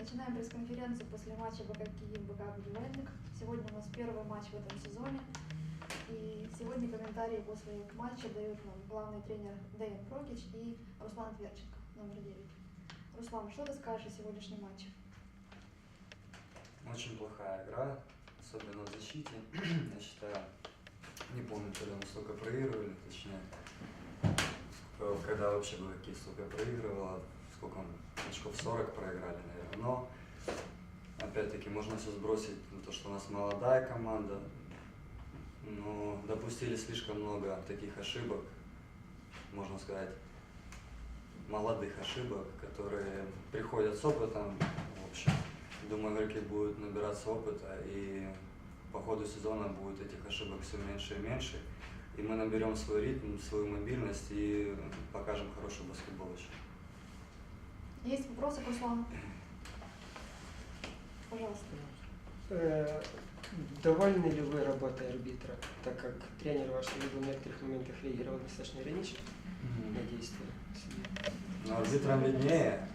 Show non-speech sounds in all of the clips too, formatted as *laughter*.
начинаем пресс-конференцию после матча БК Киев. Сегодня у нас первый матч в этом сезоне. И сегодня комментарии после матча дают нам главный тренер Дэйн Прокич и Руслан Тверченко, номер 9. Руслан, что ты скажешь о сегодняшнем матче? Очень плохая игра, особенно в защите. Я считаю, не помню, ли мы столько проигрывали, точнее, когда вообще БК столько проигрывала, сколько мы, очков 40 проиграли, наверное. Но, опять-таки, можно все сбросить на то, что у нас молодая команда, но допустили слишком много таких ошибок, можно сказать, молодых ошибок, которые приходят с опытом, в общем. Думаю, игроки будут набираться опыта, и по ходу сезона будет этих ошибок все меньше и меньше. И мы наберем свой ритм, свою мобильность и покажем хороший баскетбол еще. Есть вопросы к Руслану? Пожалуйста. Э, Довольны ли вы работой арбитра, так как тренер ваш либо в некоторых моментах реагировал достаточно иронично на действия? Но арбитрам виднее.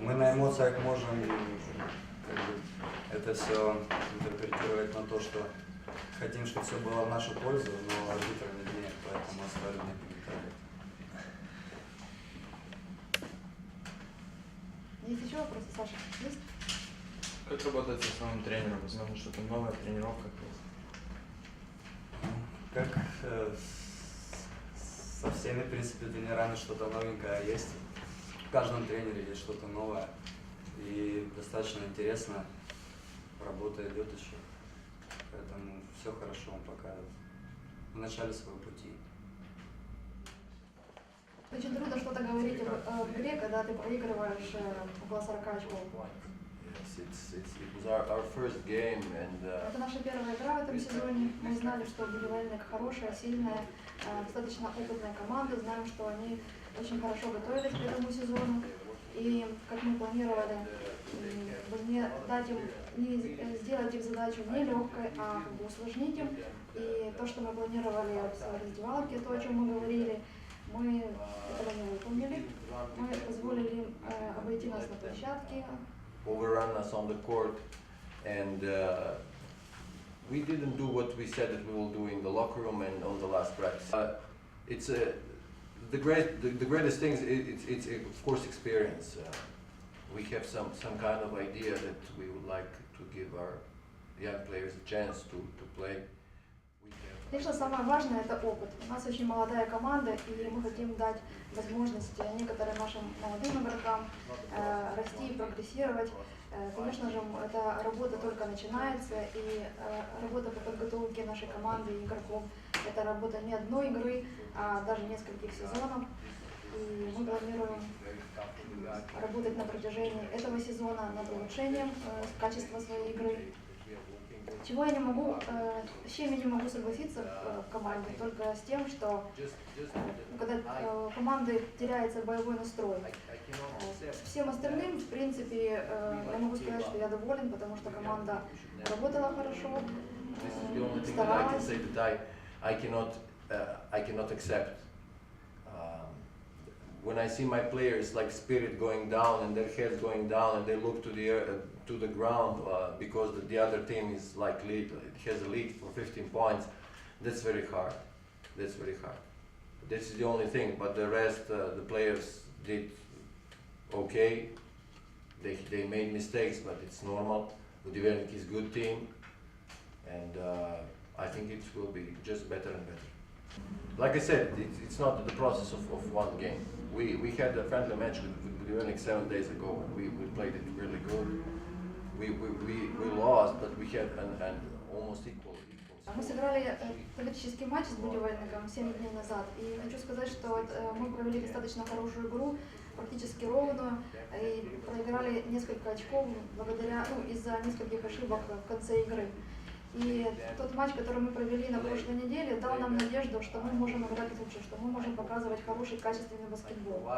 Мы на эмоциях можем это все интерпретировать на то, что хотим, чтобы все было в нашу пользу, но арбитрам виднее, поэтому оставим комментарии. Есть еще вопросы, Саша? Есть? Как работать со новым тренером? Возможно, что-то новая тренировка. Как э, с- со всеми, в принципе, тренерами что-то новенькое есть. В каждом тренере есть что-то новое. И достаточно интересно. Работа идет еще. Поэтому все хорошо, он пока в начале своего пути. Очень трудно что-то говорить об- об игре, когда ты проигрываешь э, около 40 очков. Yes, it's, it's, it was our, our first game and uh, Это наша первая игра в этом сезоне. Мы знали, что Будивельник хорошая, сильная, э, достаточно опытная команда. Знаем, что они очень хорошо готовились к этому сезону. И как мы планировали, не дать им, не з- сделать их задачу не легкой, а как бы усложнить им. И то, что мы планировали в раздевалке, то, о чем мы говорили, мы этого не выполнили. Мы позволили им э, обойти нас на площадке, overrun us on the court and uh, we didn't do what we said that we will do in the locker room and on the last practice. Uh, it's a, the, great, the, the greatest thing is it, it's, it's of course experience. Uh, we have some, some kind of idea that we would like to give our young players a chance to, to play. Конечно, самое важное это опыт. У нас очень молодая команда, и мы хотим дать возможность некоторым нашим молодым игрокам э, расти и прогрессировать. Э, конечно же, эта работа только начинается, и э, работа по подготовке нашей команды и игроков – это работа не одной игры, а даже нескольких сезонов. И мы планируем работать на протяжении этого сезона над улучшением э, качества своей игры. Чего я не могу, э, с чем я не могу согласиться в, э, в команде, только с тем, что э, когда э, у команды теряется боевой настрой. Э. Всем остальным, в принципе, э, я могу сказать, что я доволен, потому что команда работала хорошо, э, старалась. When I see my players like spirit going down and their heads going down and they look to the air, uh, to the ground uh, because the, the other team is like lead, it has a lead for 15 points, that's very hard. That's very hard. This is the only thing, but the rest, uh, the players did okay. They, they made mistakes, but it's normal. Budivelnik is good team and uh, I think it will be just better and better. Like I said, it, it's not the process of, of one game. We, we had a friendly match with, with Budivelnik seven days ago and we, we played it really good. We, we, we, we lost, but we had an, an almost equal. equal Мы score. сыграли э, товарищеский матч с Будивельником 7 дней назад, и хочу сказать, что э, мы провели достаточно хорошую игру, практически ровную, и проиграли несколько очков благодаря, ну, из-за нескольких ошибок в конце игры. И тот матч, который мы провели на прошлой неделе, дал нам надежду, что мы можем играть лучше, что мы можем показывать хороший, качественный баскетбол.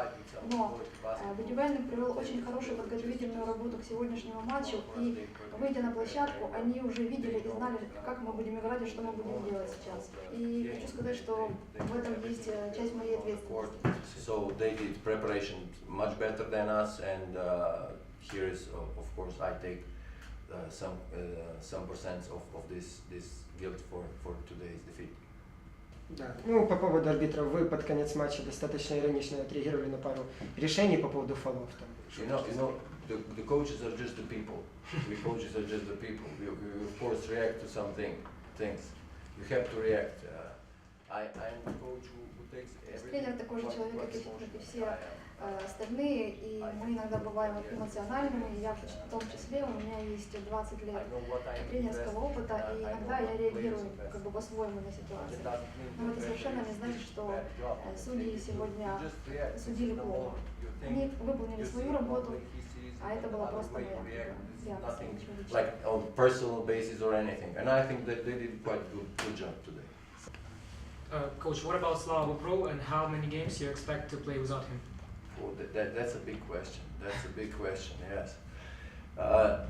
Но э, Будивельник провел очень хорошую подготовительную работу к сегодняшнему матчу, и выйдя на площадку, они уже видели и знали, как мы будем играть и что мы будем делать сейчас. И хочу сказать, что в этом есть э, часть моей ответственности. So they did preparation much better than us, and uh, here is of, course I take uh, some uh, some percent of, of this this guilt for, for today's defeat. Да. Ну, по поводу арбитров, вы под конец матча достаточно иронично отреагировали на пару решений по поводу фолов. Там. You know, you know, the, the coaches are just the people. We coaches are just the people. We, we of course react to something, things. You have to react. Uh, Тренер такой же человек, как и- как все э, остальные, и мы иногда бываем эмоциональными, и я в том числе, у меня есть 20 I лет тренерского опыта, и иногда я реагирую как бы по-своему на ситуацию. Но это совершенно не значит, что э, судьи сегодня судили плохо. Они выполнили свою работу, а это была просто моя like on personal basis or anything. And I think that they did quite good, good job today. Uh, coach, what about Slava Pro and how many games you expect to play without him? Well, that, that, that's a big question. That's a big question, yes. Uh,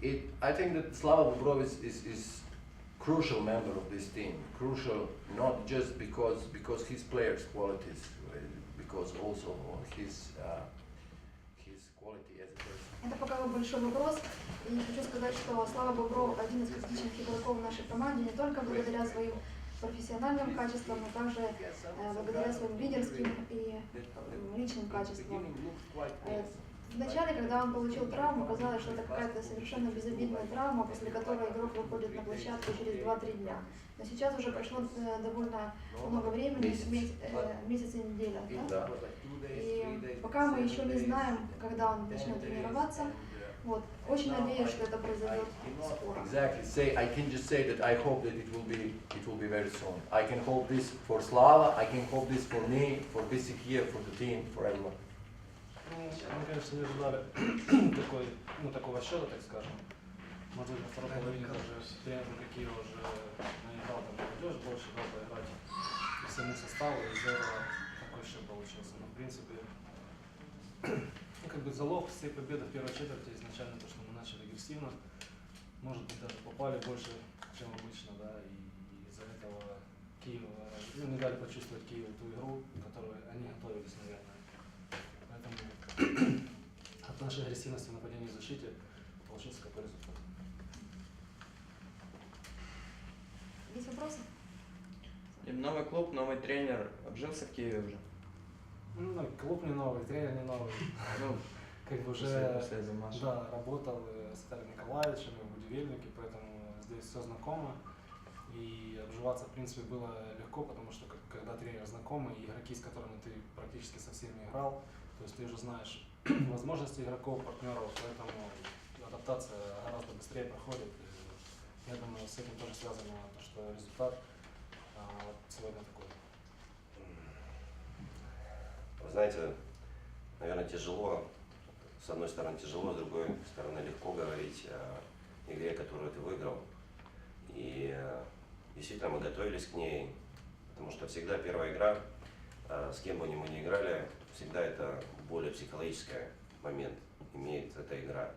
it, I think that Slava Bobrov is, is, is crucial member of this team. Crucial not just because, because his players' qualities, uh, because also his, uh, his quality as a person. Это пока большой вопрос, и хочу сказать, что Слава Бобров один из критичных игроков в нашей команде не только благодаря своим профессиональным качествам, но также э, благодаря своим лидерским и личным качествам. Э, Вначале, когда он получил травму, казалось, что это какая-то совершенно безобидная травма, после которой игрок выходит на площадку через 2-3 дня. Но сейчас уже прошло э, довольно много времени, Месяц. и неделя. Да. И пока мы еще не знаем, когда он начнет тренироваться, вот, очень надеюсь, что это произойдет скоро. Exactly. Say I can just say that I hope that it will be it will be very soon. I can hope this for Slava. I can hope this for me, for Bisikir, for the team, for everyone. Ну, мы, конечно, не ожидали *clears throat* такой, ну, такого счета, так скажем. Может быть, во второй половине даже тренер какие уже наиграл там молодежь, больше дал поиграть и саму составу, и из-за этого такой счет получился. Но, в принципе, ну, как бы залог всей победы в первой четверти изначально то, что мы начали агрессивно. Может быть, даже попали больше, чем обычно, да, и из-за этого Киев, ну, не дали почувствовать Киеву ту игру, которую они готовились, наверное. Поэтому *clears throat* от нашей агрессивности в нападении и защите получился какой результат. Есть вопросы? И новый клуб, новый тренер обжился в Киеве уже. Ну, клуб не новый, тренер не новый. Ну, Как бы уже после да, работал с Виталием Николаевичем и в Будивельнике, поэтому здесь все знакомо. И обживаться, в принципе, было легко, потому что когда тренер знакомый, и игроки, с которыми ты практически со всеми играл, то есть ты уже знаешь *clears throat* возможности игроков, партнеров, поэтому адаптация гораздо быстрее проходит. И я думаю, с этим тоже связано то, что результат а, вот сегодня такой. Вы знаете, наверное, тяжело, с одной стороны тяжело, с другой стороны легко говорить о игре, которую ты выиграл. И э, действительно мы готовились к ней, потому что всегда первая игра, э, с кем бы ни мы ни играли, всегда это более психологический момент имеет эта игра.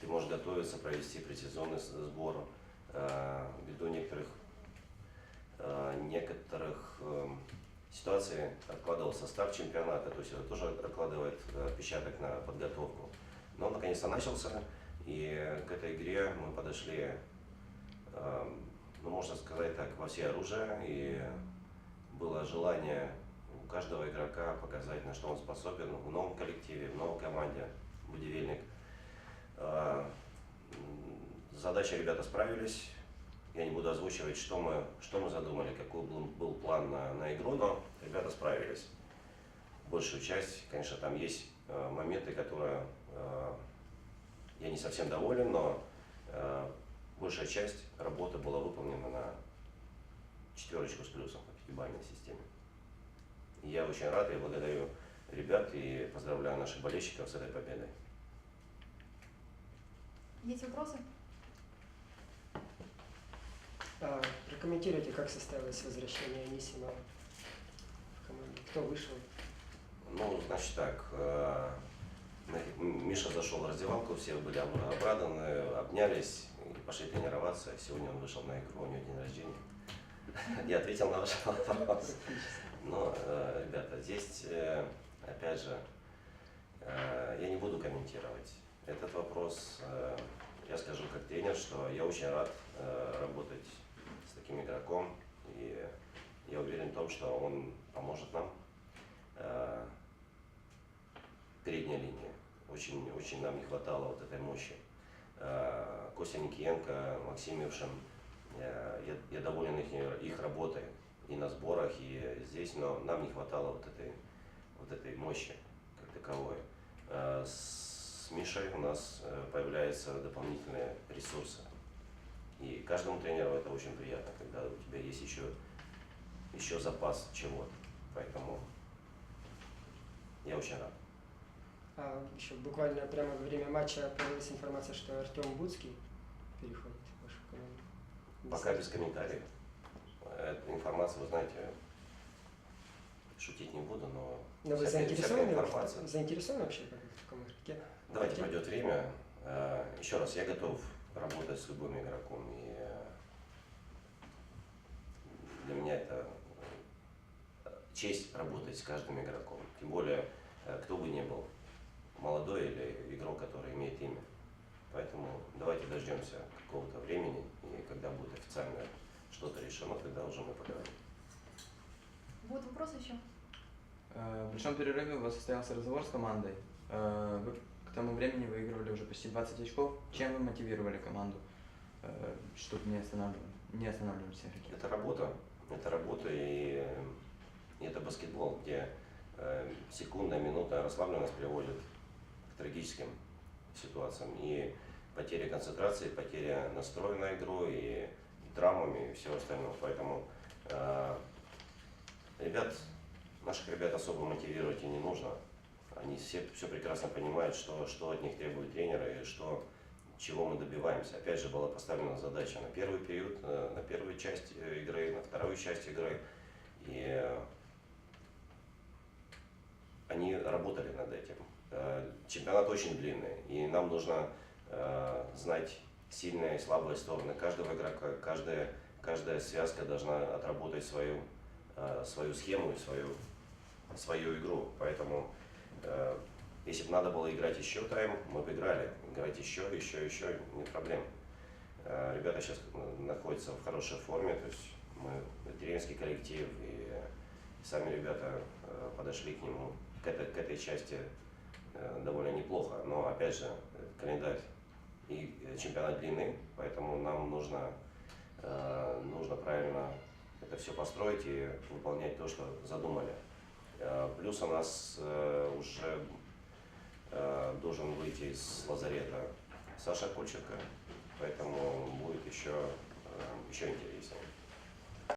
Ты можешь готовиться, провести предсезонный сбор, э, ввиду некоторых, э, некоторых эм, ситуации откладывался старт чемпионата, то есть это тоже откладывает э, отпечаток на подготовку. Но он наконец-то начался, и к этой игре мы подошли, э, ну, можно сказать так, во все оружие, и было желание у каждого игрока показать, на что он способен в новом коллективе, в новой команде, Будивельник. Э, задачей ребята справились, я не буду озвучивать, что мы, что мы задумали, какой был, был план на, на игру, но ребята справились. Большую часть, конечно, там есть э, моменты, которые э, я не совсем доволен, но э, большая часть работы была выполнена на четверочку с плюсом по пятибалльной системе. И я очень рад и благодарю ребят и поздравляю наших болельщиков с этой победой. Есть вопросы? А, прокомментируйте, как состоялось возвращение Анисима в команду. Кто вышел? Ну, значит так, э, Миша зашел в раздевалку, все были об- обрадованы, обнялись и пошли тренироваться. Сегодня он вышел на игру, у него день рождения. *laughs* Я ответил на ваш *laughs* вопрос. Но, э, ребята, здесь, э, опять же, Я не буду комментировать этот вопрос. Я скажу как тренер, что я очень рад работать таким игроком. И я уверен в том, что он поможет нам. Э, Передняя линия. Очень, очень нам не хватало вот этой мощи. Э, Костя Никиенко, Максим Ившин. э, Я, я доволен их, их работой и на сборах, и здесь, но нам не хватало вот этой, вот этой мощи как таковой. С Мишей у нас появляются дополнительные ресурсы. И каждому тренеру это очень приятно, когда у тебя есть еще, еще запас чего-то. Поэтому я очень рад. А еще буквально прямо во время матча появилась информация, что Артем Буцкий переходит в вашу команду. Пока без комментариев. Эта информация, вы знаете, шутить не буду, но Но вы всякая- всякая заинтересованы, информация. заинтересованы вообще как в таком игроке? Давайте Хотите? пройдет время. Э, Еще раз, я готов работать с любым игроком. И э, для меня это э, честь работать с каждым игроком. Тем более, э, кто бы ни был, молодой или игрок, который имеет имя. Поэтому давайте дождемся какого-то времени, и когда будет официально что-то решено, тогда уже мы поговорим. Будут вопросы еще? В большом перерыве у вас состоялся разговор с командой. Вы тому времени выигрывали уже почти 20 очков. Чем вы мотивировали команду, э, чтобы не останавливали, не останавливались игроки? Это работа, это работа и, и это баскетбол, где э, секундная, минутная расслабленность приводит к трагическим ситуациям. И потеря концентрации, потеря настроя на игру, и травмами, и все остальное. Поэтому э, ребят, наших ребят особо мотивировать и не нужно. Они все, все прекрасно понимают, что, что от них требует тренер и что, чего мы добиваемся. Опять же, была поставлена задача на первый период, э, на первую часть э, игры, на вторую часть игры. И э, они работали над этим. Чемпионат очень длинный, и нам нужно знать сильные и слабые стороны каждого игрока. Каждая, каждая связка должна отработать свою, свою схему и свою, свою игру. Поэтому если бы надо было играть еще тайм, мы бы играли. Играть еще, еще, еще, нет проблем. Э, Ребята сейчас находятся в хорошей форме, то есть мы тренерский коллектив и сами ребята э, подошли к нему, к этой, к этой части э, довольно неплохо. Но опять же, э, календарь и э, чемпионат длины, поэтому нам нужно, э, нужно правильно это все построить и выполнять то, что задумали. Э, Плюс у нас э, уже э, должен выйти из лазарета Саша Кольченко, поэтому будет еще, еще интереснее.